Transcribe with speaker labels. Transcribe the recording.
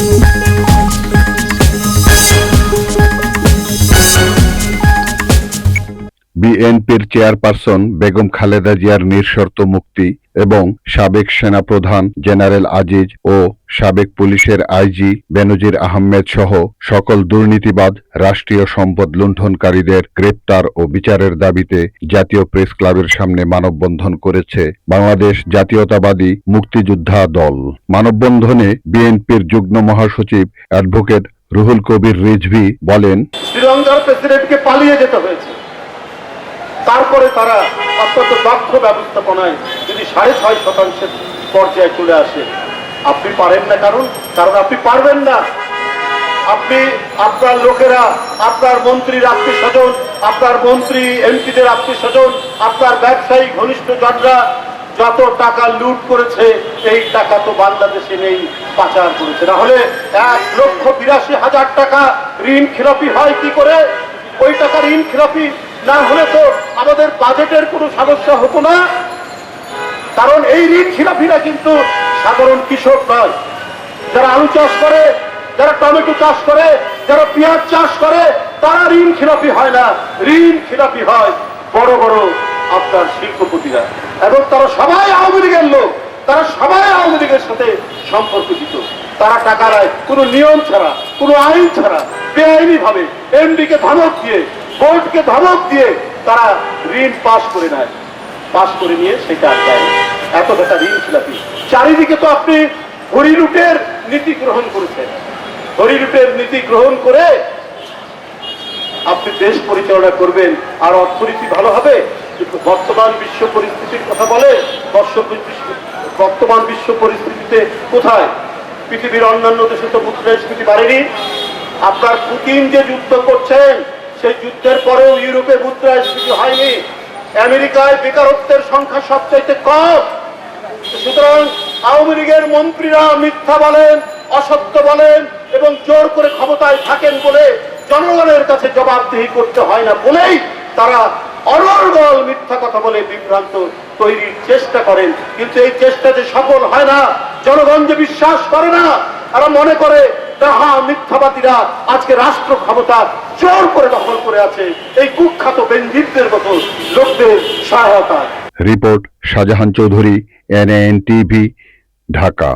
Speaker 1: you. বিএনপির chairperson Begum Khaleda জিয়ার নিঃশর্ত মুক্তি এবং সাবেক সেনাপ্রধান জেনারেল আজিজ ও সাবেক পুলিশের আইজি বেনজির আহমেদ সহ সকল দুর্নীতিবাদ, রাষ্ট্রীয় সম্পদ লুণ্ঠনকারীদের গ্রেপ্তার ও বিচারের দাবিতে জাতীয় প্রেস ক্লাবের সামনে মানববন্ধন করেছে বাংলাদেশ জাতীয়তাবাদী মুক্তিযোদ্ধা দল। মানববন্ধনে বিএনপির যুগ্ম মহাসচিব অ্যাডভোকেট রুহুল কবির রিজভি বলেন,
Speaker 2: শ্রীলঙ্কার প্রেসিডেন্টকে পালিয়ে যেতে হয়েছে। তারপরে তারা অত্যন্ত দক্ষ ব্যবস্থাপনায় যদি সাড়ে ছয় শতাংশের পর্যায়ে চলে আসে। আপনি পারেন না কারণ কারণ আপনি পারবেন না। আপনি আপনার লোকেরা, আপনার মন্ত্রীর আত্মীয় স্বজন আপনার মন্ত্রী, এমপিদের আত্মীয় স্বজন আপনার ব্যবসায়ী ঘনিষ্ঠ জনরা যত টাকা লুট করেছে, এই টাকা তো বাংলাদেশে নেই, পাচার করেছে। না হলে এক লক্ষ বিরাশি হাজার টাকা ঋণ খেলাপি হয় কি করে? ওই টাকা ঋণ খেলাপি না হলে তো আমাদের বাজেটের কোনো সমস্যা হতো না। কারণ এই ঋণ খেলাপিরা কিন্তু সাধারণ কৃষক নয়। যারা আলু চাষ করে, যারা টমেটো চাষ করে, যারা পেঁয়াজ চাষ করে, তারা ঋণ খেলাপি হয় না। ঋণ খেলাপি হয় বড় বড় আপনার শিল্পপতিরা। এবং তারা সবাই আওয়ামী লীগের লোক। তারা সবাই আওয়ামী লীগের সাথে সম্পর্কিত। তারা টাকা নেয়। কোনো নিয়ম ছাড়া, কোনো আইন ছাড়া বেআইনি ভাবে এমডিকে ধমক দিয়ে বোর্ডকে ধমক দিয়ে তারা ঋণ পাশ করে নেয়। পাশ করে নিয়ে সেটা আর দেয় এত টাকা ঋণ খিলাপি চারিদিকে তো আপনি হরিলুটের নীতি গ্রহণ করেছেন। হরিলুটের নীতি গ্রহণ করে আপনি দেশ পরিচালনা করবেন আর অর্থনীতি ভালো হবে। কিন্তু বর্তমান বিশ্ব পরিস্থিতির কথা বলে বর্তমান বিশ্ব পরিস্থিতিতে কোথায়? পৃথিবীর অন্যান্য দেশে তো মুদ্রাস্ফীতি বাড়েনি। আপনার পুতিন যে যুদ্ধ করছেন সেই যুদ্ধের পরেও ইউরোপে মুদ্রাস্ফীতি হয়নি। আমেরিকায় বেকারত্বের সংখ্যা সবচাইতে কম। সুতরাং আওয়ামী লীগের মন্ত্রীরা মিথ্যা বলেন, অসত্য বলেন এবং জোর করে ক্ষমতায় থাকেন বলে জনগণের কাছে জবাবদিহি করতে হয় না বলেই তারা অনর্গল মিথ্যা কথা বলে বিভ্রান্ত তৈরির চেষ্টা করেন। কিন্তু এই চেষ্টা যে সফল হয় না, জনগণ যে বিশ্বাস করে না, তারা মনে করে ডাহা মিথ্যাবাদীরা আজকে রাষ্ট্র ক্ষমতা জোর করে দখল করে আছে। এই কুখ্যাত বেঞ্জিতদের মতো লোকদের সহায়তা
Speaker 1: report Shahjahan Chowdhury NN TV Dhaka.